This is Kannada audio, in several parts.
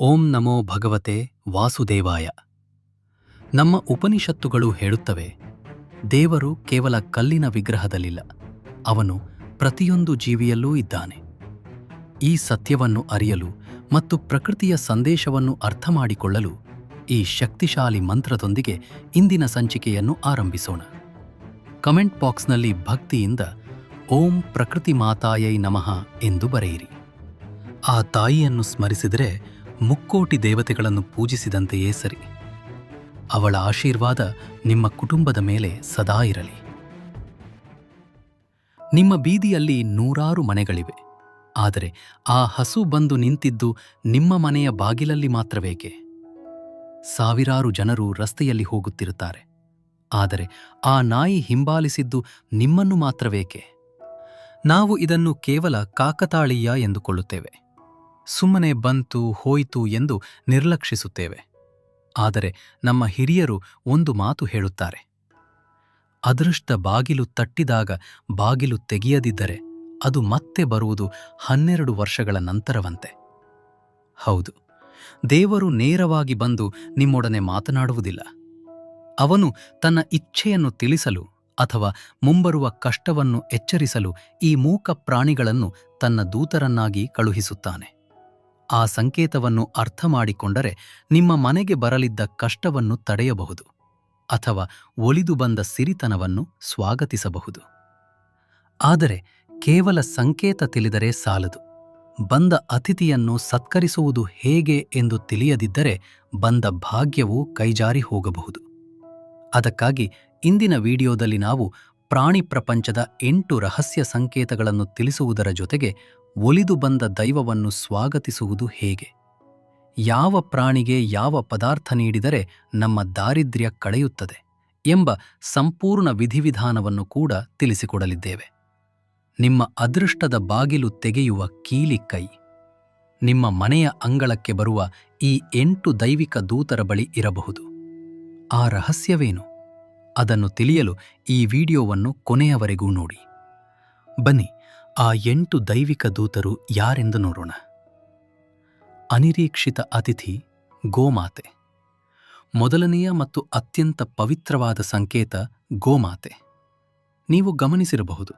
ಓಂ ನಮೋ ಭಗವತೆ ವಾಸುದೇವಾಯ. ನಮ್ಮ ಉಪನಿಷತ್ತುಗಳು ಹೇಳುತ್ತವೆ, ದೇವರು ಕೇವಲ ಕಲ್ಲಿನ ವಿಗ್ರಹದಲ್ಲಿಲ್ಲ, ಅವನು ಪ್ರತಿಯೊಂದು ಜೀವಿಯಲ್ಲೂ ಇದ್ದಾನೆ. ಈ ಸತ್ಯವನ್ನು ಅರಿಯಲು ಮತ್ತು ಪ್ರಕೃತಿಯ ಸಂದೇಶವನ್ನು ಅರ್ಥಮಾಡಿಕೊಳ್ಳಲು ಈ ಶಕ್ತಿಶಾಲಿ ಮಂತ್ರದೊಂದಿಗೆ ಇಂದಿನ ಸಂಚಿಕೆಯನ್ನು ಆರಂಭಿಸೋಣ. ಕಮೆಂಟ್ ಬಾಕ್ಸ್ನಲ್ಲಿ ಭಕ್ತಿಯಿಂದ ಓಂ ಪ್ರಕೃತಿ ಮಾತಾಯೈ ನಮಃ ಎಂದು ಬರೆಯಿರಿ. ಆ ತಾಯಿಯನ್ನು ಸ್ಮರಿಸಿದರೆ ಮುಕ್ಕೋಟಿ ದೇವತೆಗಳನ್ನು ಪೂಜಿಸಿದಂತೆಯೇ ಸರಿ. ಅವಳ ಆಶೀರ್ವಾದ ನಿಮ್ಮ ಕುಟುಂಬದ ಮೇಲೆ ಸದಾ ಇರಲಿ. ನಿಮ್ಮ ಬೀದಿಯಲ್ಲಿ ನೂರಾರು ಮನೆಗಳಿವೆ. ಆದರೆ ಆ ಹಸು ಬಂದು ನಿಂತಿದ್ದು ನಿಮ್ಮ ಮನೆಯ ಬಾಗಿಲಲ್ಲಿ ಮಾತ್ರವೇಕೆ? ಸಾವಿರಾರು ಜನರು ರಸ್ತೆಯಲ್ಲಿ ಹೋಗುತ್ತಿರುತ್ತಾರೆ. ಆದರೆ ಆ ನಾಯಿ ಹಿಂಬಾಲಿಸಿದ್ದು ನಿಮ್ಮನ್ನು ಮಾತ್ರವೇಕೆ? ನಾವು ಇದನ್ನು ಕೇವಲ ಕಾಕತಾಳೀಯ ಎಂದುಕೊಳ್ಳುತ್ತೇವೆ. ಸುಮ್ಮನೆ ಬಂತು, ಹೋಯಿತು ಎಂದು ನಿರ್ಲಕ್ಷಿಸುತ್ತೇವೆ. ಆದರೆ ನಮ್ಮ ಹಿರಿಯರು ಒಂದು ಮಾತು ಹೇಳುತ್ತಾರೆ. ಅದೃಷ್ಟ ಬಾಗಿಲು ತಟ್ಟಿದಾಗ ಬಾಗಿಲು ತೆಗೆಯದಿದ್ದರೆ ಅದು ಮತ್ತೆ ಬರುವುದು ಹನ್ನೆರಡು ವರ್ಷಗಳ ನಂತರವಂತೆ. ಹೌದು, ದೇವರು ನೇರವಾಗಿ ಬಂದು ನಿಮ್ಮೊಡನೆ ಮಾತನಾಡುವುದಿಲ್ಲ. ಅವನು ತನ್ನ ಇಚ್ಛೆಯನ್ನು ತಿಳಿಸಲು ಅಥವಾ ಮುಂಬರುವ ಕಷ್ಟವನ್ನು ಎಚ್ಚರಿಸಲು ಈ ಮೂಕ ಪ್ರಾಣಿಗಳನ್ನು ತನ್ನ ದೂತರನ್ನಾಗಿ ಕಳುಹಿಸುತ್ತಾನೆ. ಆ ಸಂಕೇತವನ್ನು ಅರ್ಥ ಮಾಡಿಕೊಂಡರೆ ನಿಮ್ಮ ಮನೆಗೆ ಬರಲಿದ್ದ ಕಷ್ಟವನ್ನು ತಡೆಯಬಹುದು ಅಥವಾ ಒಲಿದು ಬಂದ ಸಿರಿತನವನ್ನು ಸ್ವಾಗತಿಸಬಹುದು. ಆದರೆ ಕೇವಲ ಸಂಕೇತ ತಿಳಿದರೆ ಸಾಲದು. ಬಂದ ಅತಿಥಿಯನ್ನು ಸತ್ಕರಿಸುವುದು ಹೇಗೆ ಎಂದು ತಿಳಿಯದಿದ್ದರೆ ಬಂದ ಭಾಗ್ಯವು ಕೈಜಾರಿ ಹೋಗಬಹುದು. ಅದಕ್ಕಾಗಿ ಇಂದಿನ ವಿಡಿಯೋದಲ್ಲಿ ನಾವು ಪ್ರಾಣಿ ಪ್ರಪಂಚದ ಎಂಟು ರಹಸ್ಯ ಸಂಕೇತಗಳನ್ನು ತಿಳಿಸುವುದರ ಜೊತೆಗೆ ಒಲಿದು ಬಂದ ದೈವವನ್ನು ಸ್ವಾಗತಿಸುವುದು ಹೇಗೆ? ಯಾವ ಪ್ರಾಣಿಗೆ ಯಾವ ಪದಾರ್ಥ ನೀಡಿದರೆ ನಮ್ಮ ದಾರಿದ್ರ್ಯ ಕಳೆಯುತ್ತದೆ ಎಂಬ ಸಂಪೂರ್ಣ ವಿಧಿವಿಧಾನವನ್ನು ಕೂಡ ತಿಳಿಸಿಕೊಡಲಿದ್ದೇವೆ. ನಿಮ್ಮ ಅದೃಷ್ಟದ ಬಾಗಿಲು ತೆಗೆಯುವ ಕೀಲಿ ಕೈ, ನಿಮ್ಮ ಮನೆಯ ಅಂಗಳಕ್ಕೆ ಬರುವ ಈ ಎಂಟು ದೈವಿಕ ದೂತರ ಬಳಿ ಇರಬಹುದು. ಆ ರಹಸ್ಯವೇನು? ಅದನ್ನು ತಿಳಿಯಲು ಈ ವಿಡಿಯೋವನ್ನು ಕೊನೆಯವರೆಗೂ ನೋಡಿ. ಬನ್ನಿ. ಆ ಎಂಟು ದೈವಿಕ ದೂತರು ಯಾರೆಂದು ನೋಡೋಣ. ಅನಿರೀಕ್ಷಿತ ಅತಿಥಿ ಗೋಮಾತೆ. ಮೊದಲನೆಯ ಮತ್ತು ಅತ್ಯಂತ ಪವಿತ್ರವಾದ ಸಂಕೇತ ಗೋಮಾತೆ. ನೀವು ಗಮನಿಸಿರಬಹುದು,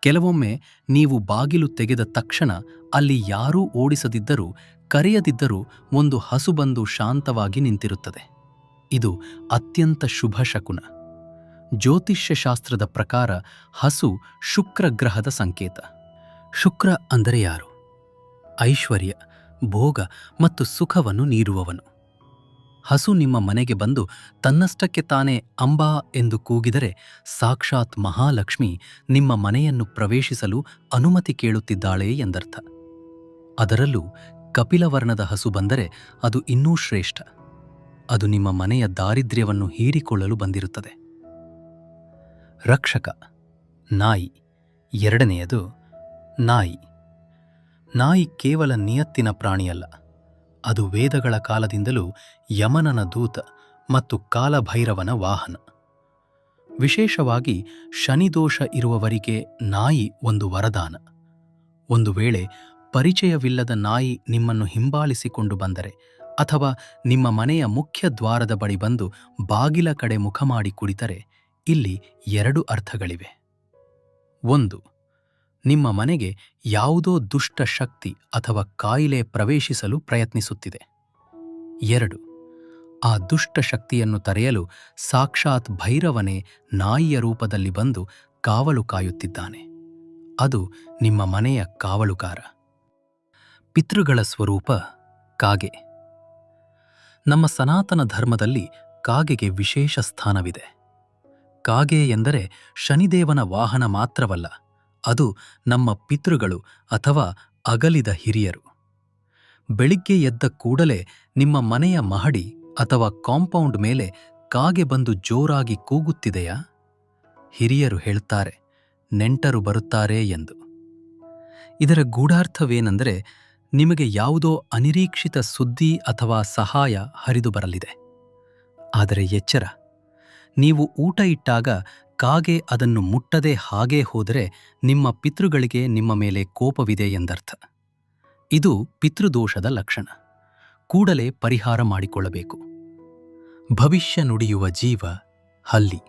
ಕೆಲವೊಮ್ಮೆ ನೀವು ಬಾಗಿಲು ತೆಗೆದ ತಕ್ಷಣ ಅಲ್ಲಿ ಯಾರೂ ಓಡಿಸದಿದ್ದರೂ, ಕರೆಯದಿದ್ದರೂ ಒಂದು ಹಸು ಬಂದು ಶಾಂತವಾಗಿ ನಿಂತಿರುತ್ತದೆ. ಇದು ಅತ್ಯಂತ ಶುಭ ಶಕುನ. ಜ್ಯೋತಿಷ್ಯಶಾಸ್ತ್ರದ ಪ್ರಕಾರ ಹಸು ಶುಕ್ರ ಗ್ರಹದ ಸಂಕೇತ. ಶುಕ್ರ ಅಂದರೆ ಯಾರು? ಐಶ್ವರ್ಯ, ಭೋಗ ಮತ್ತು ಸುಖವನ್ನು ನೀಡುವವನು. ಹಸು ನಿಮ್ಮ ಮನೆಗೆ ಬಂದು ತನ್ನಷ್ಟಕ್ಕೆ ತಾನೇ ಅಂಬಾ ಎಂದು ಕೂಗಿದರೆ ಸಾಕ್ಷಾತ್ ಮಹಾಲಕ್ಷ್ಮಿ ನಿಮ್ಮ ಮನೆಯನ್ನು ಪ್ರವೇಶಿಸಲು ಅನುಮತಿ ಕೇಳುತ್ತಿದ್ದಾಳೆ ಎಂದರ್ಥ. ಅದರಲ್ಲೂ ಕಪಿಲವರ್ಣದ ಹಸು ಬಂದರೆ ಅದು ಇನ್ನೂ ಶ್ರೇಷ್ಠ. ಅದು ನಿಮ್ಮ ಮನೆಯ ದಾರಿದ್ರ್ಯವನ್ನು ಹೀರಿಕೊಳ್ಳಲು ಬಂದಿರುತ್ತದೆ. ರಕ್ಷಕ, ನಾಯಿ, ಎರಡನೆಯದು ನಾಯಿ. ನಾಯಿ ಕೇವಲ ನಿಯತ್ತಿನ ಪ್ರಾಣಿಯಲ್ಲ. ಅದು ವೇದಗಳ ಕಾಲದಿಂದಲೂ ಯಮನನ ದೂತ ಮತ್ತು ಕಾಲಭೈರವನ ವಾಹನ. ವಿಶೇಷವಾಗಿ ಶನಿದೋಷ ಇರುವವರಿಗೆ ನಾಯಿ ಒಂದು ವರದಾನ. ಒಂದು ವೇಳೆ ಪರಿಚಯವಿಲ್ಲದ ನಾಯಿ ನಿಮ್ಮನ್ನು ಹಿಂಬಾಲಿಸಿಕೊಂಡು ಬಂದರೆ ಅಥವಾ ನಿಮ್ಮ ಮನೆಯ ಮುಖ್ಯ ದ್ವಾರದ ಬಳಿ ಬಂದು ಬಾಗಿಲ ಕಡೆ ಮುಖ ಮಾಡಿ ಕುಳಿತರೆ, ಇಲ್ಲಿ ಎರಡು ಅರ್ಥಗಳಿವೆ. ಒಂದು ನಿಮ್ಮ ಮನೆಗೆ ಯಾವುದೋ ದುಷ್ಟ ಶಕ್ತಿ ಅಥವಾ ಕಾಯಿಲೆ ಪ್ರವೇಶಿಸಲು ಪ್ರಯತ್ನಿಸುತ್ತಿದೆ. ಎರಡು, ಆ ದುಷ್ಟ ಶಕ್ತಿಯನ್ನು ತರೆಯಲು ಸಾಕ್ಷಾತ್ ಭೈರವನೇ ನಾಯಿಯ ರೂಪದಲ್ಲಿ ಬಂದು ಕಾವಲು ಕಾಯುತ್ತಿದ್ದಾನೆ. ಅದು ನಿಮ್ಮ ಮನೆಯ ಕಾವಲುಗಾರ. ಪಿತೃಗಳ ಸ್ವರೂಪ ಕಾಗೆ. ನಮ್ಮ ಸನಾತನ ಧರ್ಮದಲ್ಲಿ ಕಾಗೆಗೆ ವಿಶೇಷ ಸ್ಥಾನವಿದೆ. ಕಾಗೆ ಎಂದರೆ ಶನಿದೇವನ ವಾಹನ ಮಾತ್ರವಲ್ಲ. ಅದು ನಮ್ಮ ಪಿತೃಗಳು ಅಥವಾ ಅಗಲಿದ ಹಿರಿಯರು. ಬೆಳಿಗ್ಗೆ ಎದ್ದ ಕೂಡಲೇ ನಿಮ್ಮ ಮನೆಯ ಮಹಡಿ ಅಥವಾ ಕಾಂಪೌಂಡ್ ಮೇಲೆ ಕಾಗೆ ಬಂದು ಜೋರಾಗಿ ಕೂಗುತ್ತಿದೆಯಾ? ಹಿರಿಯರು ಹೇಳ್ತಾರೆ, ನೆಂಟರು ಬರುತ್ತಾರೆ ಎಂದು. ಇದರ ಗೂಢಾರ್ಥವೇನೆಂದರೆ ನಿಮಗೆ ಯಾವುದೋ ಅನಿರೀಕ್ಷಿತ ಸುದ್ದಿ ಅಥವಾ ಸಹಾಯ ಹರಿದು ಬರಲಿದೆ ಆದರೆ ಎಚ್ಚರ, ನೀವು ಊಟ ಇಟ್ಟಾಗ ಕಾಗೆ ಅದನ್ನು ಮುಟ್ಟದೆ ಹಾಗೇ ಹೋದರೆ ನಿಮ್ಮ ಪಿತೃಗಳಿಗೆ ನಿಮ್ಮ ಮೇಲೆ ಕೋಪವಿದೆ ಎಂದರ್ಥ. ಇದು ಪಿತೃದೋಷದ ಲಕ್ಷಣ. ಕೂಡಲೇ ಪರಿಹಾರ ಮಾಡಿಕೊಳ್ಳಬೇಕು. ಭವಿಷ್ಯ ನುಡಿಯುವ ಜೀವ ಹಲ್ಲಿ.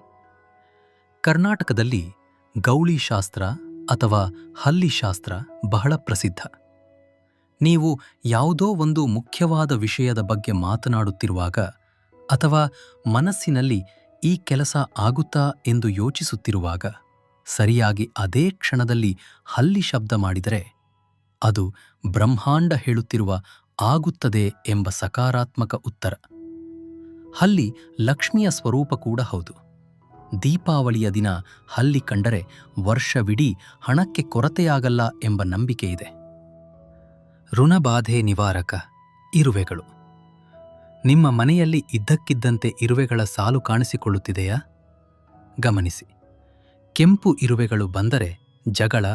ಕರ್ನಾಟಕದಲ್ಲಿ ಗೌಳಿ ಶಾಸ್ತ್ರ ಅಥವಾ ಹಲ್ಲಿ ಶಾಸ್ತ್ರ ಬಹಳ ಪ್ರಸಿದ್ಧ. ನೀವು ಯಾವುದೋ ಒಂದು ಮುಖ್ಯವಾದ ವಿಷಯದ ಬಗ್ಗೆ ಮಾತನಾಡುತ್ತಿರುವಾಗ ಅಥವಾ ಮನಸ್ಸಿನಲ್ಲಿ ಈ ಕೆಲಸ ಆಗುತ್ತಾ ಎಂದು ಯೋಚಿಸುತ್ತಿರುವಾಗ ಸರಿಯಾಗಿ ಅದೇ ಕ್ಷಣದಲ್ಲಿ ಹಲ್ಲಿ ಶಬ್ದ ಮಾಡಿದರೆ ಅದು ಬ್ರಹ್ಮಾಂಡ ಹೇಳುತ್ತಿರುವ ಆಗುತ್ತದೆ ಎಂಬ ಸಕಾರಾತ್ಮಕ ಉತ್ತರ. ಹಲ್ಲಿ ಲಕ್ಷ್ಮಿಯ ಸ್ವರೂಪ ಕೂಡ ಹೌದು. ದೀಪಾವಳಿಯ ದಿನ ಹಲ್ಲಿ ಕಂಡರೆ ವರ್ಷವಿಡೀ ಹಣಕ್ಕೆ ಕೊರತೆಯಾಗಲ್ಲ ಎಂಬ ನಂಬಿಕೆ ಇದೆ. ಋಣಬಾಧೆ ನಿವಾರಕ ಇರುವೆಗಳು. ನಿಮ್ಮ ಮನೆಯಲ್ಲಿ ಇದ್ದಕ್ಕಿದ್ದಂತೆ ಇರುವೆಗಳ ಸಾಲು ಕಾಣಿಸಿಕೊಳ್ಳುತ್ತಿದೆಯಾ? ಗಮನಿಸಿ. ಕೆಂಪು ಇರುವೆಗಳು ಬಂದರೆ ಜಗಳ,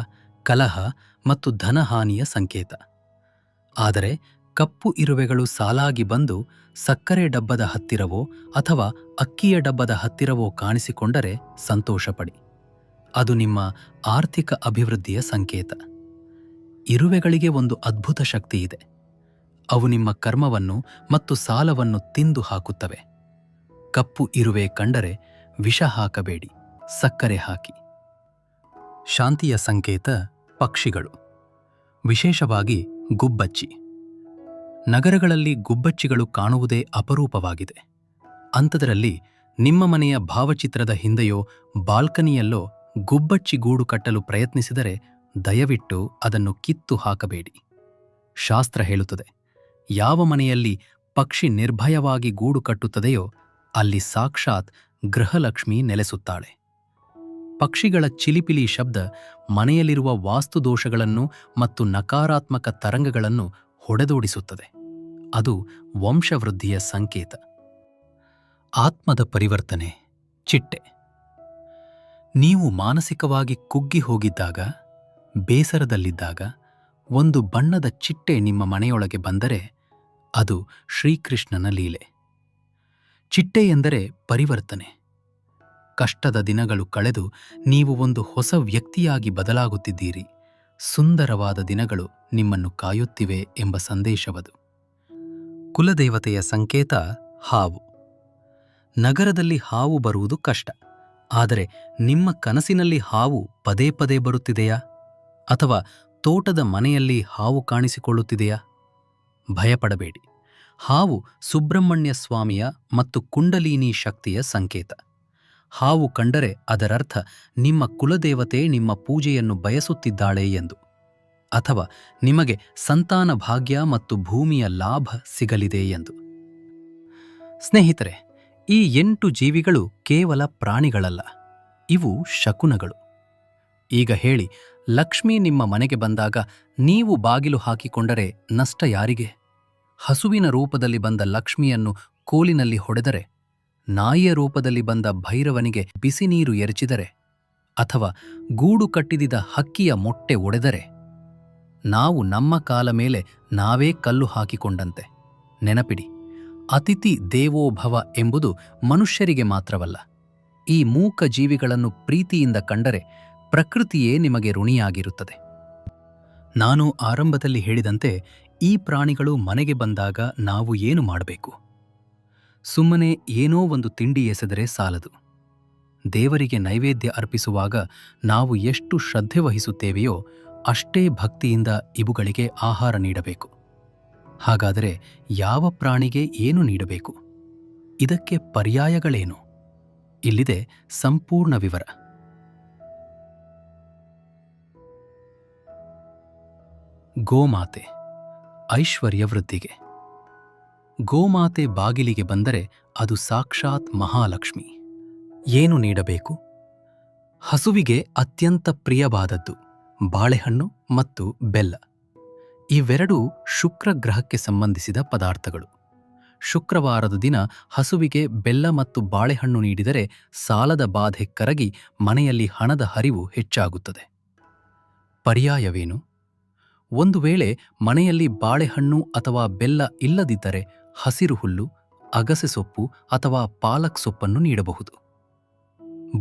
ಕಲಹ ಮತ್ತು ಧನಹಾನಿಯ ಸಂಕೇತ. ಆದರೆ ಕಪ್ಪು ಇರುವೆಗಳು ಸಾಲಾಗಿ ಬಂದು ಸಕ್ಕರೆ ಡಬ್ಬದ ಹತ್ತಿರವೋ ಅಥವಾ ಅಕ್ಕಿಯ ಡಬ್ಬದ ಹತ್ತಿರವೋ ಕಾಣಿಸಿಕೊಂಡರೆ ಸಂತೋಷಪಡಿ. ಅದು ನಿಮ್ಮ ಆರ್ಥಿಕ ಅಭಿವೃದ್ಧಿಯ ಸಂಕೇತ. ಇರುವೆಗಳಿಗೆ ಒಂದು ಅದ್ಭುತ ಶಕ್ತಿ ಇದೆ ಅವು ನಿಮ್ಮ ಕರ್ಮವನ್ನು ಮತ್ತು ಸಾಲವನ್ನು ತಿಂದು ಹಾಕುತ್ತವೆ. ಕಪ್ಪು ಇರುವೆ ಕಂಡರೆ ವಿಷ ಹಾಕಬೇಡಿ, ಸಕ್ಕರೆ ಹಾಕಿ. ಶಾಂತಿಯ ಸಂಕೇತ, ಪಕ್ಷಿಗಳು. ವಿಶೇಷವಾಗಿ ಗುಬ್ಬಚ್ಚಿ. ನಗರಗಳಲ್ಲಿ ಗುಬ್ಬಚ್ಚಿಗಳು ಕಾಣುವುದೇ ಅಪರೂಪವಾಗಿದೆ. ಅಂಥದರಲ್ಲಿ ನಿಮ್ಮ ಮನೆಯ ಭಾವಚಿತ್ರದ ಹಿಂದೆಯೋ ಬಾಲ್ಕನಿಯಲ್ಲೋ ಗುಬ್ಬಚ್ಚಿ ಗೂಡು ಕಟ್ಟಲು ಪ್ರಯತ್ನಿಸಿದರೆ ದಯವಿಟ್ಟು ಅದನ್ನು ಕಿತ್ತು ಹಾಕಬೇಡಿ. ಶಾಸ್ತ್ರ ಹೇಳುತ್ತದೆ ಯಾವ ಮನೆಯಲ್ಲಿ ಪಕ್ಷಿ ನಿರ್ಭಯವಾಗಿ ಗೂಡು ಕಟ್ಟುತ್ತದೆಯೋ ಅಲ್ಲಿ ಸಾಕ್ಷಾತ್ ಗೃಹಲಕ್ಷ್ಮಿ ನೆಲೆಸುತ್ತಾಳೆ. ಪಕ್ಷಿಗಳ ಚಿಲಿಪಿಲಿ ಶಬ್ದ ಮನೆಯಲ್ಲಿರುವ ವಾಸ್ತುದೋಷಗಳನ್ನು ಮತ್ತು ನಕಾರಾತ್ಮಕ ತರಂಗಗಳನ್ನು ಹೊಡೆದೋಡಿಸುತ್ತದೆ. ಅದು ವಂಶವೃದ್ಧಿಯ ಸಂಕೇತ. ಆತ್ಮದ ಪರಿವರ್ತನೆ, ಚಿಟ್ಟೆ. ನೀವು ಮಾನಸಿಕವಾಗಿ ಕುಗ್ಗಿ ಹೋಗಿದ್ದಾಗ, ಬೇಸರದಲ್ಲಿದ್ದಾಗ, ಒಂದು ಬಣ್ಣದ ಚಿಟ್ಟೆ ನಿಮ್ಮ ಮನೆಯೊಳಗೆ ಬಂದರೆ ಅದು ಶ್ರೀಕೃಷ್ಣನ ಲೀಲೆ. ಚಿಟ್ಟೆ ಎಂದರೆ ಪರಿವರ್ತನೆ. ಕಷ್ಟದ ದಿನಗಳು ಕಳೆದು ನೀವು ಒಂದು ಹೊಸ ವ್ಯಕ್ತಿಯಾಗಿ ಬದಲಾಗುತ್ತಿದ್ದೀರಿ. ಸುಂದರವಾದ ದಿನಗಳು ನಿಮ್ಮನ್ನು ಕಾಯುತ್ತಿವೆ ಎಂಬ ಸಂದೇಶವದು. ಕುಲದೇವತೆಯ ಸಂಕೇತ ಹಾವು. ನಗರದಲ್ಲಿ ಹಾವು ಬರುವುದು ಕಷ್ಟ. ಆದರೆ ನಿಮ್ಮ ಕನಸಿನಲ್ಲಿ ಹಾವು ಪದೇ ಪದೇ ಬರುತ್ತಿದೆಯಾ? ಅಥವಾ ತೋಟದ ಮನೆಯಲ್ಲಿ ಹಾವು ಕಾಣಿಸಿಕೊಳ್ಳುತ್ತಿದೆಯಾ? ಭಯಪಡಬೇಡಿ. ಹಾವು ಸುಬ್ರಹ್ಮಣ್ಯ ಸ್ವಾಮಿಯ ಮತ್ತು ಕುಂಡಲಿನಿ ಶಕ್ತಿಯ ಸಂಕೇತ. ಹಾವು ಕಂಡರೆ ಅದರರ್ಥ ನಿಮ್ಮ ಕುಲದೇವತೆ ನಿಮ್ಮ ಪೂಜೆಯನ್ನು ಬಯಸುತ್ತಿದ್ದಾಳೆ ಎಂದು. ಅಥವಾ ನಿಮಗೆ ಸಂತಾನ ಭಾಗ್ಯ ಮತ್ತು ಭೂಮಿಯ ಲಾಭ ಸಿಗಲಿದೆ ಎಂದು. ಸ್ನೇಹಿತರೆ, ಈ ಎಂಟು ಜೀವಿಗಳು ಕೇವಲ ಪ್ರಾಣಿಗಳಲ್ಲ, ಇವು ಶಕುನಗಳು. ಈಗ ಹೇಳಿ, ಲಕ್ಷ್ಮಿ ನಿಮ್ಮ ಮನೆಗೆ ಬಂದಾಗ ನೀವು ಬಾಗಿಲು ಹಾಕಿಕೊಂಡರೆ ನಷ್ಟ ಯಾರಿಗೆ? ಹಸುವಿನ ರೂಪದಲ್ಲಿ ಬಂದ ಲಕ್ಷ್ಮಿಯನ್ನು ಕೋಲಿನಲ್ಲಿ ಹೊಡೆದರೆ, ನಾಯಿಯ ರೂಪದಲ್ಲಿ ಬಂದ ಭೈರವನಿಗೆ ಬಿಸಿ ನೀರು ಎರಚಿದರೆ ಅಥವಾ ಗೂಡು ಕಟ್ಟಿದಿದ ಹಕ್ಕಿಯ ಮೊಟ್ಟೆ ಒಡೆದರೆ, ನಾವು ನಮ್ಮ ಕಾಲ ಮೇಲೆ ನಾವೇ ಕಲ್ಲು ಹಾಕಿಕೊಂಡಂತೆ. ನೆನಪಿಡಿ, ಅತಿಥಿ ದೇವೋಭವ ಎಂಬುದು ಮನುಷ್ಯರಿಗೆ ಮಾತ್ರವಲ್ಲ, ಈ ಮೂಕ ಜೀವಿಗಳನ್ನು ಪ್ರೀತಿಯಿಂದ ಕಂಡರೆ ಪ್ರಕೃತಿಯೇ ನಿಮಗೆ ಋಣಿಯಾಗಿರುತ್ತದೆ. ನಾನು ಆರಂಭದಲ್ಲಿ ಹೇಳಿದಂತೆ ಈ ಪ್ರಾಣಿಗಳು ಮನೆಗೆ ಬಂದಾಗ ನಾವು ಏನು ಮಾಡಬೇಕು? ಸುಮ್ಮನೆ ಏನೋ ಒಂದು ತಿಂಡಿ ಎಸೆದರೆ ಸಾಲದು. ದೇವರಿಗೆ ನೈವೇದ್ಯ ಅರ್ಪಿಸುವಾಗ ನಾವು ಎಷ್ಟು ಶ್ರದ್ಧೆ ವಹಿಸುತ್ತೇವೆಯೋ ಅಷ್ಟೇ ಭಕ್ತಿಯಿಂದ ಇವುಗಳಿಗೆ ಆಹಾರ ನೀಡಬೇಕು. ಹಾಗಾದರೆ ಯಾವ ಪ್ರಾಣಿಗೆ ಏನು ನೀಡಬೇಕು? ಇದಕ್ಕೆ ಪರ್ಯಾಯಗಳೇನು? ಇಲ್ಲಿದೆ ಸಂಪೂರ್ಣ ವಿವರ. ಗೋಮಾತೆ ಐಶ್ವರ್ಯ ವೃದ್ಧಿಗೆ. ಗೋಮಾತೆ ಬಾಗಿಲಿಗೆ ಬಂದರೆ ಅದು ಸಾಕ್ಷಾತ್ ಮಹಾಲಕ್ಷ್ಮಿ. ಏನು ನೀಡಬೇಕು? ಹಸುವಿಗೆ ಅತ್ಯಂತ ಪ್ರಿಯವಾದದ್ದು ಬಾಳೆಹಣ್ಣು ಮತ್ತು ಬೆಲ್ಲ. ಇವೆರಡೂ ಶುಕ್ರ ಗ್ರಹಕ್ಕೆ ಸಂಬಂಧಿಸಿದ ಪದಾರ್ಥಗಳು. ಶುಕ್ರವಾರದ ದಿನ ಹಸುವಿಗೆ ಬೆಲ್ಲ ಮತ್ತು ಬಾಳೆಹಣ್ಣು ನೀಡಿದರೆ ಸಾಲದ ಬಾಧೆ ಕರಗಿ ಮನೆಯಲ್ಲಿ ಹಣದ ಹರಿವು ಹೆಚ್ಚಾಗುತ್ತದೆ. ಪರ್ಯಾಯವೇನು? ಒಂದು ವೇಳೆ ಮನೆಯಲ್ಲಿ ಬಾಳೆಹಣ್ಣು ಅಥವಾ ಬೆಲ್ಲ ಇಲ್ಲದಿದ್ದರೆ ಹಸಿರು ಹುಲ್ಲು ಅಗಸೆ ಸೊಪ್ಪು ಅಥವಾ ಪಾಲಕ್ ಸೊಪ್ಪನ್ನು ನೀಡಬಹುದು.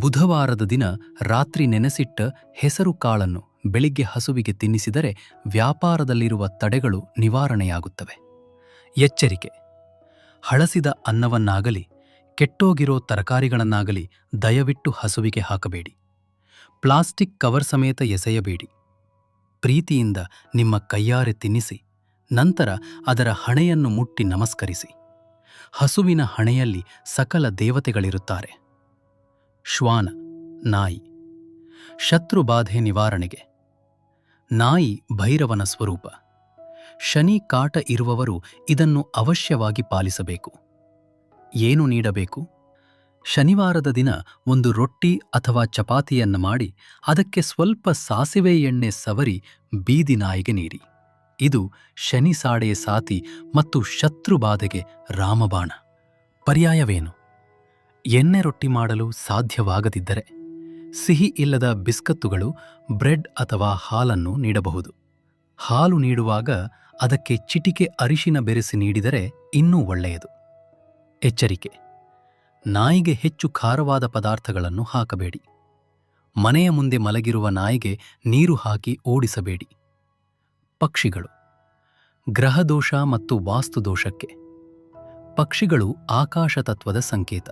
ಬುಧವಾರದ ದಿನ ರಾತ್ರಿ ನೆನೆಸಿಟ್ಟ ಹೆಸರು ಕಾಳನ್ನು ಬೆಳಿಗ್ಗೆ ಹಸುವಿಗೆ ತಿನ್ನಿಸಿದರೆ ವ್ಯಾಪಾರದಲ್ಲಿರುವ ತಡೆಗಳು ನಿವಾರಣೆಯಾಗುತ್ತವೆ. ಎಚ್ಚರಿಕೆ. ಹಳಸಿದ ಅನ್ನವನ್ನಾಗಲಿ, ಕೆಟ್ಟೋಗಿರೋ ತರಕಾರಿಗಳನ್ನಾಗಲಿ ದಯವಿಟ್ಟು ಹಸುವಿಗೆ ಹಾಕಬೇಡಿ. ಪ್ಲಾಸ್ಟಿಕ್ ಕವರ್ ಸಮೇತ ಎಸೆಯಬೇಡಿ. ಪ್ರೀತಿಯಿಂದ ನಿಮ್ಮ ಕೈಯಾರೆ ತಿನ್ನಿಸಿ, ನಂತರ ಅದರ ಹಣೆಯನ್ನು ಮುಟ್ಟಿ ನಮಸ್ಕರಿಸಿ. ಹಸುವಿನ ಹಣೆಯಲ್ಲಿ ಸಕಲ ದೇವತೆಗಳಿರುತ್ತಾರೆ. ಶ್ವಾನ, ನಾಯಿ. ಶತ್ರುಬಾಧೆ ನಿವಾರಣೆಗೆ. ನಾಯಿ ಭೈರವನ ಸ್ವರೂಪ. ಶನಿ ಕಾಟ ಇರುವವರು ಇದನ್ನು ಅವಶ್ಯವಾಗಿ ಪಾಲಿಸಬೇಕು. ಏನು ನೀಡಬೇಕು? ಶನಿವಾರದ ದಿನ ಒಂದು ರೊಟ್ಟಿ ಅಥವಾ ಚಪಾತಿಯನ್ನು ಮಾಡಿ ಅದಕ್ಕೆ ಸ್ವಲ್ಪ ಸಾಸಿವೆ ಎಣ್ಣೆ ಸವರಿ ಬೀದಿ ನಾಯಿಗೆ ನೀಡಿ. ಇದು ಶನಿ ಸಾಡೆಯ ಸಾತಿ ಮತ್ತು ಶತ್ರುಬಾಧೆಗೆ ರಾಮಬಾಣ. ಪರ್ಯಾಯವೇನು? ಎಣ್ಣೆ ರೊಟ್ಟಿ ಮಾಡಲು ಸಾಧ್ಯವಾಗದಿದ್ದರೆ ಸಿಹಿ ಇಲ್ಲದ ಬಿಸ್ಕತ್ತುಗಳು, ಬ್ರೆಡ್ ಅಥವಾ ಹಾಲನ್ನು ನೀಡಬಹುದು. ಹಾಲು ನೀಡುವಾಗ ಅದಕ್ಕೆ ಚಿಟಿಕೆ ಅರಿಶಿನ ಬೆರೆಸಿ ನೀಡಿದರೆ ಇನ್ನೂ ಒಳ್ಳೆಯದು. ಎಚ್ಚರಿಕೆ. ನಾಯಿಗೆ ಹೆಚ್ಚು ಖಾರವಾದ ಪದಾರ್ಥಗಳನ್ನು ಹಾಕಬೇಡಿ. ಮನೆಯ ಮುಂದೆ ಮಲಗಿರುವ ನಾಯಿಗೆ ನೀರು ಹಾಕಿ ಓಡಿಸಬೇಡಿ. ಪಕ್ಷಿಗಳು. ಗ್ರಹದೋಷ ಮತ್ತು ವಾಸ್ತುದೋಷಕ್ಕೆ. ಪಕ್ಷಿಗಳು ಆಕಾಶ ತತ್ವದ ಸಂಕೇತ.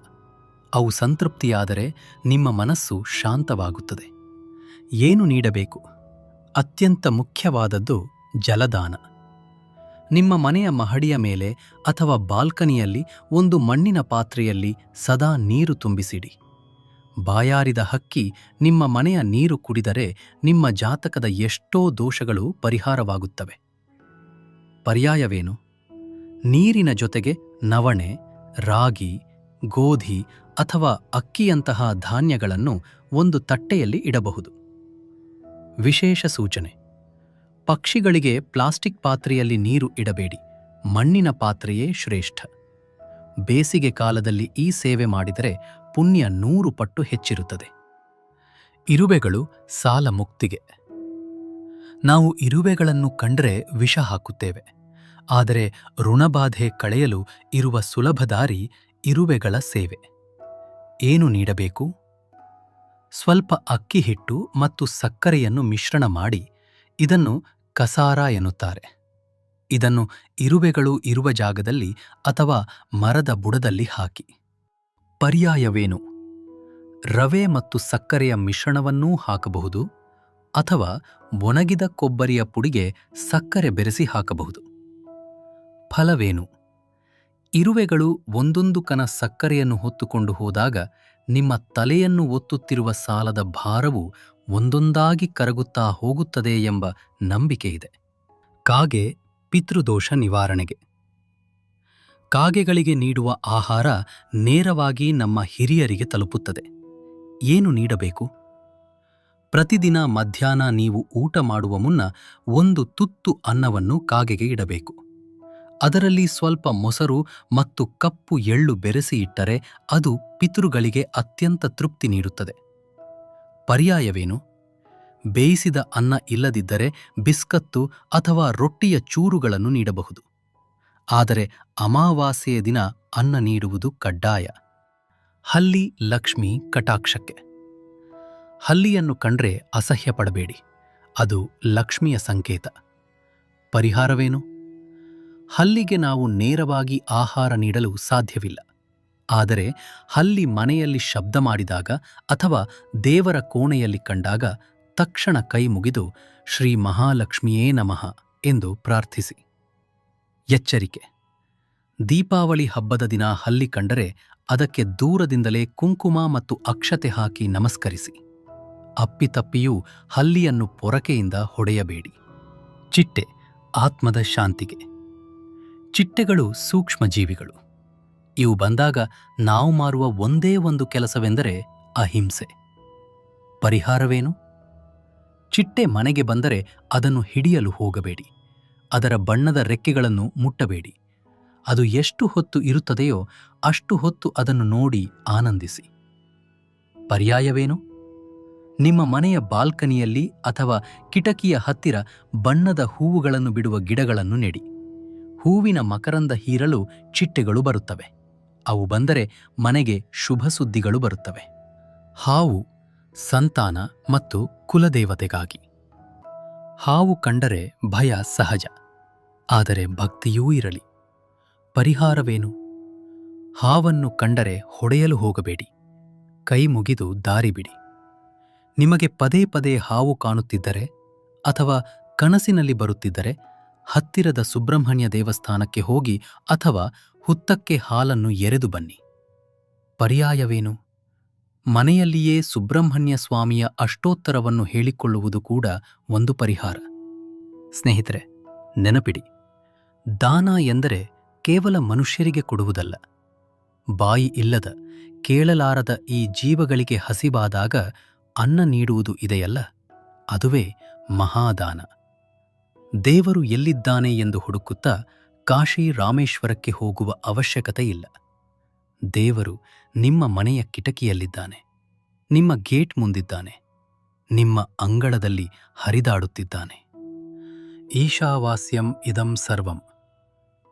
ಅವು ಸಂತೃಪ್ತಿಯಾದರೆ ನಿಮ್ಮ ಮನಸ್ಸು ಶಾಂತವಾಗುತ್ತದೆ. ಏನು ನೀಡಬೇಕು? ಅತ್ಯಂತ ಮುಖ್ಯವಾದದ್ದು ಜಲದಾನ. ನಿಮ್ಮ ಮನೆಯ ಮಹಡಿಯ ಮೇಲೆ ಅಥವಾ ಬಾಲ್ಕನಿಯಲ್ಲಿ ಒಂದು ಮಣ್ಣಿನ ಪಾತ್ರೆಯಲ್ಲಿ ಸದಾ ನೀರು ತುಂಬಿಸಿಡಿ. ಬಾಯಾರಿದ ಹಕ್ಕಿ ನಿಮ್ಮ ಮನೆಯ ನೀರು ಕುಡಿದರೆ ನಿಮ್ಮ ಜಾತಕದ ಎಷ್ಟೋ ದೋಷಗಳು ಪರಿಹಾರವಾಗುತ್ತವೆ. ಪರ್ಯಾಯವೇನು? ನೀರಿನ ಜೊತೆಗೆ ನವಣೆ, ರಾಗಿ, ಗೋಧಿ ಅಥವಾ ಅಕ್ಕಿಯಂತಹ ಧಾನ್ಯಗಳನ್ನು ಒಂದು ತಟ್ಟೆಯಲ್ಲಿ ಇಡಬಹುದು. ವಿಶೇಷ ಸೂಚನೆ. ಪಕ್ಷಿಗಳಿಗೆ ಪ್ಲಾಸ್ಟಿಕ್ ಪಾತ್ರೆಯಲ್ಲಿ ನೀರು ಇಡಬೇಡಿ. ಮಣ್ಣಿನ ಪಾತ್ರೆಯೇ ಶ್ರೇಷ್ಠ. ಬೇಸಿಗೆ ಕಾಲದಲ್ಲಿ ಈ ಸೇವೆ ಮಾಡಿದರೆ ಪುಣ್ಯ ನೂರು ಪಟ್ಟು ಹೆಚ್ಚಿರುತ್ತದೆ. ಇರುವೆಗಳು ಸಾಲ ಮುಕ್ತಿಗೆ. ನಾವು ಇರುವೆಗಳನ್ನು ಕಂಡರೆ ವಿಷ ಹಾಕುತ್ತೇವೆ. ಆದರೆ ಋಣಬಾಧೆ ಕಳೆಯಲು ಇರುವ ಸುಲಭ ದಾರಿ ಇರುವೆಗಳ ಸೇವೆ. ಏನು ನೀಡಬೇಕು? ಸ್ವಲ್ಪ ಅಕ್ಕಿ ಹಿಟ್ಟು ಮತ್ತು ಸಕ್ಕರೆಯನ್ನು ಮಿಶ್ರಣ ಮಾಡಿ, ಇದನ್ನು ಕಸಾರ ಎನ್ನುತ್ತಾರೆ. ಇದನ್ನು ಇರುವೆಗಳು ಇರುವ ಜಾಗದಲ್ಲಿ ಅಥವಾ ಮರದ ಬುಡದಲ್ಲಿ ಹಾಕಿ. ಪರ್ಯಾಯವೇನು? ರವೆ ಮತ್ತು ಸಕ್ಕರೆಯ ಮಿಶ್ರಣವನ್ನೂ ಹಾಕಬಹುದು ಅಥವಾ ಒಣಗಿದ ಕೊಬ್ಬರಿಯ ಪುಡಿಗೆ ಸಕ್ಕರೆ ಬೆರೆಸಿ ಹಾಕಬಹುದು. ಫಲವೇನು? ಇರುವೆಗಳು ಒಂದೊಂದು ಕನ ಸಕ್ಕರೆಯನ್ನು ಹೊತ್ತುಕೊಂಡು ಹೋದಾಗ ನಿಮ್ಮ ತಲೆಯನ್ನು ಒತ್ತುತ್ತಿರುವ ಸಾಲದ ಭಾರವು ಒಂದೊಂದಾಗಿ ಕರಗುತ್ತಾ ಹೋಗುತ್ತದೆ ಎಂಬ ನಂಬಿಕೆಯಿದೆ. ಕಾಗೆ ಪಿತೃದೋಷ ನಿವಾರಣೆಗೆ. ಕಾಗೆಗಳಿಗೆ ನೀಡುವ ಆಹಾರ ನೇರವಾಗಿ ನಮ್ಮ ಹಿರಿಯರಿಗೆ ತಲುಪುತ್ತದೆ. ಏನು ನೀಡಬೇಕು? ಪ್ರತಿದಿನ ಮಧ್ಯಾಹ್ನ ನೀವು ಊಟ ಮಾಡುವ ಮುನ್ನ ಒಂದು ತುತ್ತು ಅನ್ನವನ್ನು ಕಾಗೆಗೆ ಇಡಬೇಕು. ಅದರಲ್ಲಿ ಸ್ವಲ್ಪ ಮೊಸರು ಮತ್ತು ಕಪ್ಪು ಎಳ್ಳು ಬೆರೆಸಿ ಇಟ್ಟರೆ ಅದು ಪಿತೃಗಳಿಗೆ ಅತ್ಯಂತ ತೃಪ್ತಿ ನೀಡುತ್ತದೆ. ಪರ್ಯಾಯವೇನು? ಬೇಯಿಸಿದ ಅನ್ನ ಇಲ್ಲದಿದ್ದರೆ ಬಿಸ್ಕತ್ತು ಅಥವಾ ರೊಟ್ಟಿಯ ಚೂರುಗಳನ್ನು ನೀಡಬಹುದು. ಆದರೆ ಅಮಾವಾಸ್ಯೆಯ ದಿನ ಅನ್ನ ನೀಡುವುದು ಕಡ್ಡಾಯ. ಹಲ್ಲಿ ಲಕ್ಷ್ಮಿ ಕಟಾಕ್ಷಕ್ಕೆ. ಹಲ್ಲಿಯನ್ನು ಕಂಡ್ರೆ ಅಸಹ್ಯ ಪಡಬೇಡಿ ಅದು ಲಕ್ಷ್ಮಿಯ ಸಂಕೇತ. ಪರಿಹಾರವೇನು? ಹಲ್ಲಿಗೆ ನಾವು ನೇರವಾಗಿ ಆಹಾರ ನೀಡಲು ಸಾಧ್ಯವಿಲ್ಲ. ಆದರೆ ಹಲ್ಲಿ ಮನೆಯಲ್ಲಿ ಶಬ್ದ ಮಾಡಿದಾಗ ಅಥವಾ ದೇವರ ಕೋಣೆಯಲ್ಲಿ ಕಂಡಾಗ ತಕ್ಷಣ ಕೈ ಮುಗಿದು ಶ್ರೀ ಮಹಾಲಕ್ಷ್ಮಿಯೇ ನಮಃ ಎಂದು ಪ್ರಾರ್ಥಿಸಿ. ಎಚ್ಚರಿಕೆ. ದೀಪಾವಳಿ ಹಬ್ಬದ ದಿನ ಹಲ್ಲಿ ಕಂಡರೆ ಅದಕ್ಕೆ ದೂರದಿಂದಲೇ ಕುಂಕುಮ ಮತ್ತು ಅಕ್ಷತೆ ಹಾಕಿ ನಮಸ್ಕರಿಸಿ. ಅಪ್ಪಿತಪ್ಪಿಯೂ ಹಲ್ಲಿಯನ್ನು ಪೊರಕೆಯಿಂದ ಹೊಡೆಯಬೇಡಿ. ಚಿಟ್ಟೆ, ಆತ್ಮದ ಶಾಂತಿಗೆ. ಚಿಟ್ಟೆಗಳು ಸೂಕ್ಷ್ಮ ಜೀವಿಗಳು ಇವು ಬಂದಾಗ ನಾವು ಮಾರುವ ಒಂದೇ ಒಂದು ಕೆಲಸವೆಂದರೆ ಅಹಿಂಸೆ. ಪರಿಹಾರವೇನು? ಚಿಟ್ಟೆ ಮನೆಗೆ ಬಂದರೆ ಅದನ್ನು ಹಿಡಿಯಲು ಹೋಗಬೇಡಿ. ಅದರ ಬಣ್ಣದ ರೆಕ್ಕೆಗಳನ್ನು ಮುಟ್ಟಬೇಡಿ. ಅದು ಎಷ್ಟು ಹೊತ್ತು ಇರುತ್ತದೆಯೋ ಅಷ್ಟು ಹೊತ್ತು ಅದನ್ನು ನೋಡಿ ಆನಂದಿಸಿ. ಪರ್ಯಾಯವೇನು? ನಿಮ್ಮ ಮನೆಯ ಬಾಲ್ಕನಿಯಲ್ಲಿ ಅಥವಾ ಕಿಟಕಿಯ ಹತ್ತಿರ ಬಣ್ಣದ ಹೂವುಗಳನ್ನು ಬಿಡುವ ಗಿಡಗಳನ್ನು ನೆಡಿ. ಹೂವಿನ ಮಕರಂದ ಹೀರಲು ಚಿಟ್ಟೆಗಳು ಬರುತ್ತವೆ. ಅವು ಬಂದರೆ ಮನೆಗೆ ಶುಭ ಸುದ್ದಿಗಳು ಬರುತ್ತವೆ. ಹಾವು ಸಂತಾನ ಮತ್ತು ಕುಲದೇವತೆಗಾಗಿ. ಹಾವು ಕಂಡರೆ ಭಯ ಸಹಜ, ಆದರೆ ಭಕ್ತಿಯೂ ಇರಲಿ. ಪರಿಹಾರವೇನು? ಹಾವನ್ನು ಕಂಡರೆ ಹೊಡೆಯಲು ಹೋಗಬೇಡಿ, ಕೈ ಮುಗಿದು ದಾರಿ ಬಿಡಿ. ನಿಮಗೆ ಪದೇ ಪದೇ ಹಾವು ಕಾಣುತ್ತಿದ್ದರೆ ಅಥವಾ ಕನಸಿನಲ್ಲಿ ಬರುತ್ತಿದ್ದರೆ ಹತ್ತಿರದ ಸುಬ್ರಹ್ಮಣ್ಯ ದೇವಸ್ಥಾನಕ್ಕೆ ಹೋಗಿ ಅಥವಾ ಹುತ್ತಕ್ಕೆ ಹಾಲನ್ನು ಎರೆದು ಬನ್ನಿ. ಪರ್ಯಾಯವೇನು? ಮನೆಯಲ್ಲಿಯೇ ಸುಬ್ರಹ್ಮಣ್ಯ ಸ್ವಾಮಿಯ ಅಷ್ಟೋತ್ತರವನ್ನು ಹೇಳಿಕೊಳ್ಳುವುದು ಕೂಡ ಒಂದು ಪರಿಹಾರ. ಸ್ನೇಹಿತರೆ, ನೆನಪಿಡಿ, ದಾನ ಎಂದರೆ ಕೇವಲ ಮನುಷ್ಯರಿಗೆ ಕೊಡುವುದಲ್ಲ. ಬಾಯಿ ಇಲ್ಲದ, ಕೇಳಲಾರದ ಈ ಜೀವಗಳಿಗೆ ಹಸಿವಾದಾಗ ಅನ್ನ ನೀಡುವುದು ಇದೆಯಲ್ಲ? ಅದುವೇ ಮಹಾದಾನ. ದೇವರು ಎಲ್ಲಿದ್ದಾನೆ ಎಂದು ಹುಡುಕುತ್ತಾ ಕಾಶಿ ರಾಮೇಶ್ವರಕ್ಕೆ ಹೋಗುವ ಅವಶ್ಯಕತೆ ಇಲ್ಲ. ದೇವರು ನಿಮ್ಮ ಮನೆಯ ಕಿಟಕಿಯಲ್ಲಿದ್ದಾನೆ. ನಿಮ್ಮ ಗೇಟ್ ಮುಂದಿದ್ದಾನೆ. ನಿಮ್ಮ ಅಂಗಳದಲ್ಲಿ ಹರಿದಾಡುತ್ತಿದ್ದಾನೆ. ಈಶಾವಾಸ್ಯಂ ಇದಂ ಸರ್ವಂ.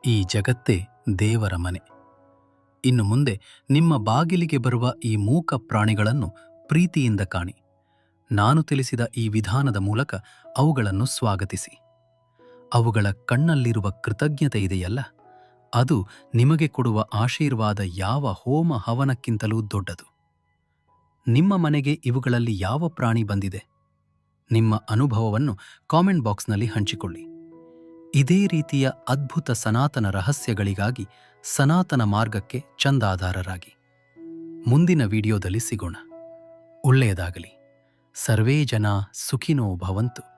ಈ ಜಗತ್ತೇ ದೇವರ ಮನೆ. ಇನ್ನು ಮುಂದೆ ನಿಮ್ಮ ಬಾಗಿಲಿಗೆ ಬರುವ ಈ ಮೂಕ ಪ್ರಾಣಿಗಳನ್ನು ಪ್ರೀತಿಯಿಂದ ಕಾಣಿ. ನಾನು ತಿಳಿಸಿದ ಈ ವಿಧಾನದ ಮೂಲಕ ಅವುಗಳನ್ನು ಸ್ವಾಗತಿಸಿ. ಅವುಗಳ ಕಣ್ಣಲ್ಲಿರುವ ಕೃತಜ್ಞತೆ ಇದೆಯಲ್ಲ? ಅದು ನಿಮಗೆ ಕೊಡುವ ಆಶೀರ್ವಾದ ಯಾವ ಹೋಮ ಹವನಕ್ಕಿಂತಲೂ ದೊಡ್ಡದು. ನಿಮ್ಮ ಮನೆಗೆ ಇವುಗಳಲ್ಲಿ ಯಾವ ಪ್ರಾಣಿ ಬಂದಿದೆ? ನಿಮ್ಮ ಅನುಭವವನ್ನು ಕಾಮೆಂಟ್ ಬಾಕ್ಸ್ನಲ್ಲಿ ಹಂಚಿಕೊಳ್ಳಿ. ಇದೇ ರೀತಿಯ ಅದ್ಭುತ ಸನಾತನ ರಹಸ್ಯಗಳಿಗಾಗಿ ಸನಾತನ ಮಾರ್ಗಕ್ಕೆ ಚಂದಾದಾರರಾಗಿ. ಮುಂದಿನ ವಿಡಿಯೋದಲ್ಲಿ ಸಿಗೋಣ. ಒಳ್ಳೆಯದಾಗಲಿ. ಸರ್ವೇ ಜನ ಸುಖಿನೋ ಭವಂತು.